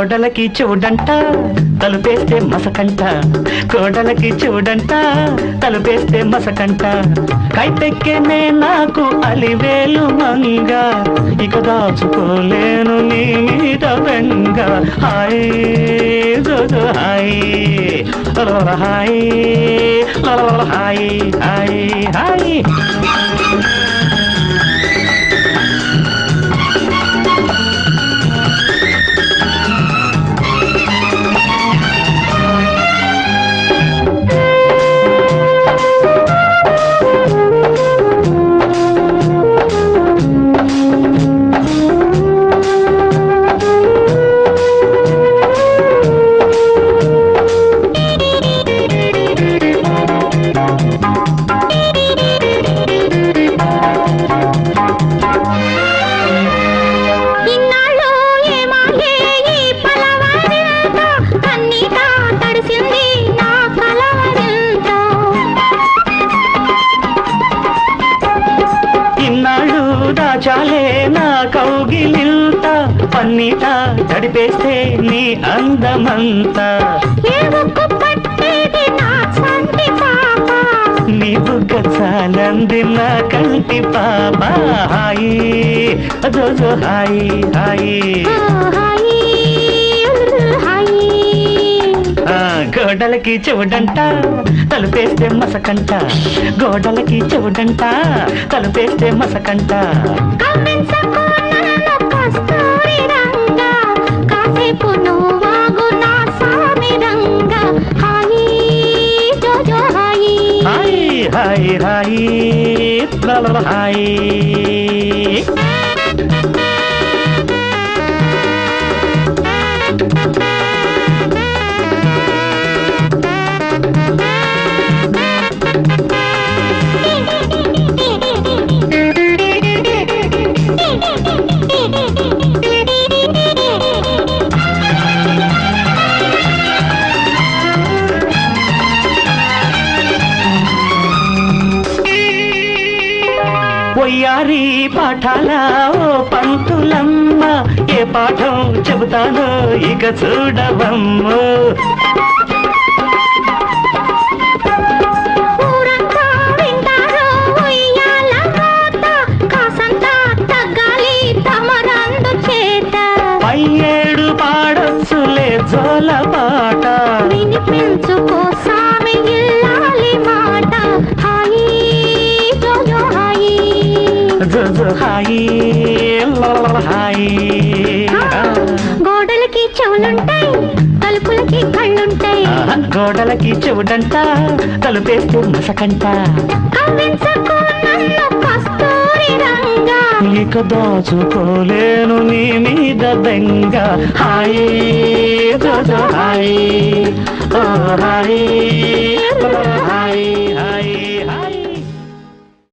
కోడలకి చూడంట తలుపేస్తే మసకంట. గోడలకి చూడంట తలుపేస్తే మసకంట. కైపెక్కేనే నాకు అలివేలు మంగ ఇక దాచుకోలేను నీ మీద Vanga. Hi Jojo hi. Hi. Hi hi hi. దాచాలే నా కౌగిలింత పన్నీట తడిపేస్తే నీ అందమంతా. నా బుగ్గ చాలంది నా కంటి పాప. హాయి హాయి హాయి. హాయి గోడలకి చెవుడంట తలుపేస్తే మసకంట. గోడలకి చెవుడంట తలుపేస్తే మసకంట. కవ్వించకు నన్ను హాయి హాయి. Hi hi. పొయ్యారి పాఠాల ఓ పంతులమ్మ ఏ పాఠం చెబుతానో ఇక చూడవమ్ము. ఊరంతా వింటారు ఉయ్యాల మోత కాసంతా తగ్గాలి తమరందు చేత. పై ఏడు పాడొచ్చులే జోల పాట. వినిపించుకో గోడలకి చెవులుంటాయి తలుపులకి కళ్ళుంటాయి. గోడలకి చెవుడంట తలుపేస్తే మసకంట ఇక దాచుకోలేను నీ మీద బెంగ హాయి హాయి ఓ హాయి.